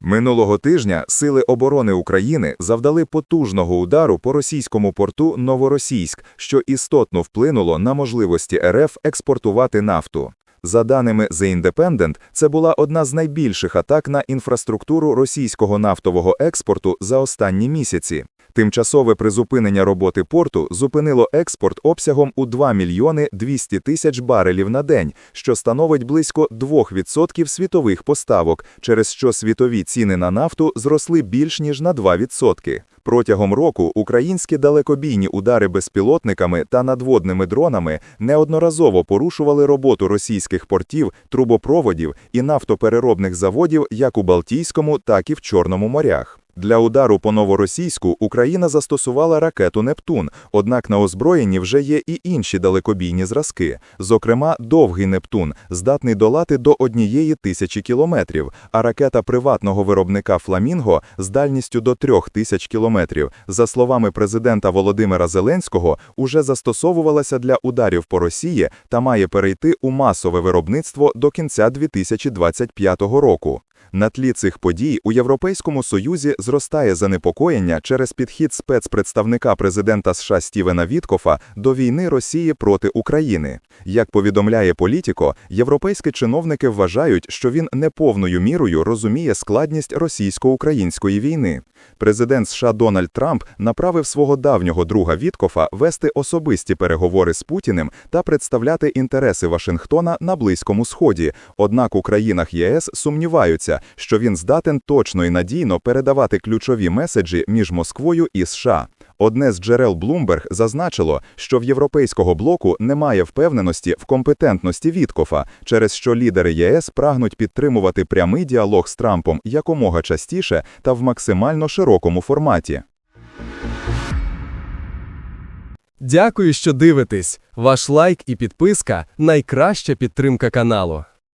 Минулого тижня Сили оборони України завдали потужного удару по російському порту Новоросійськ, що істотно вплинуло на можливості РФ експортувати нафту. За даними The Independent, це була одна з найбільших атак на інфраструктуру російського нафтового експорту за останні місяці. Тимчасове призупинення роботи порту зупинило експорт обсягом у 2 мільйони 200 тисяч барелів на день, що становить близько 2% світових поставок, через що світові ціни на нафту зросли більш ніж на 2%. Протягом року українські далекобійні удари безпілотниками та надводними дронами неодноразово порушували роботу російських портів, трубопроводів і нафтопереробних заводів як у Балтійському, так і в Чорному морях. Для удару по новоросійську Україна застосувала ракету Нептун, однак на озброєнні вже є і інші далекобійні зразки, зокрема довгий Нептун, здатний долати до однієї тисячі кілометрів, а ракета приватного виробника Фламінго з дальністю до трьох тисяч кілометрів. За словами президента Володимира Зеленського, уже застосовувалася для ударів по Росії та має перейти у масове виробництво до кінця 2025 року. На тлі цих подій у Європейському Союзі зростає занепокоєння через підхід спецпредставника президента США Стівена Віткофа до війни Росії проти України. Як повідомляє Політіко, європейські чиновники вважають, що він неповною мірою розуміє складність російсько-української війни. Президент США Дональд Трамп направив свого давнього друга Віткофа вести особисті переговори з Путіним та представляти інтереси Вашингтона на Близькому Сході. Однак у країнах ЄС сумніваються, що він здатен точно і надійно передавати ключові меседжі між Москвою і США. Одне з джерел Bloomberg зазначило, що в європейського блоку немає впевненості в компетентності Віткофа, через що лідери ЄС прагнуть підтримувати прямий діалог з Трампом якомога частіше та в максимально широкому форматі. Дякую, що дивитесь. Ваш лайк і підписка найкраща підтримка каналу.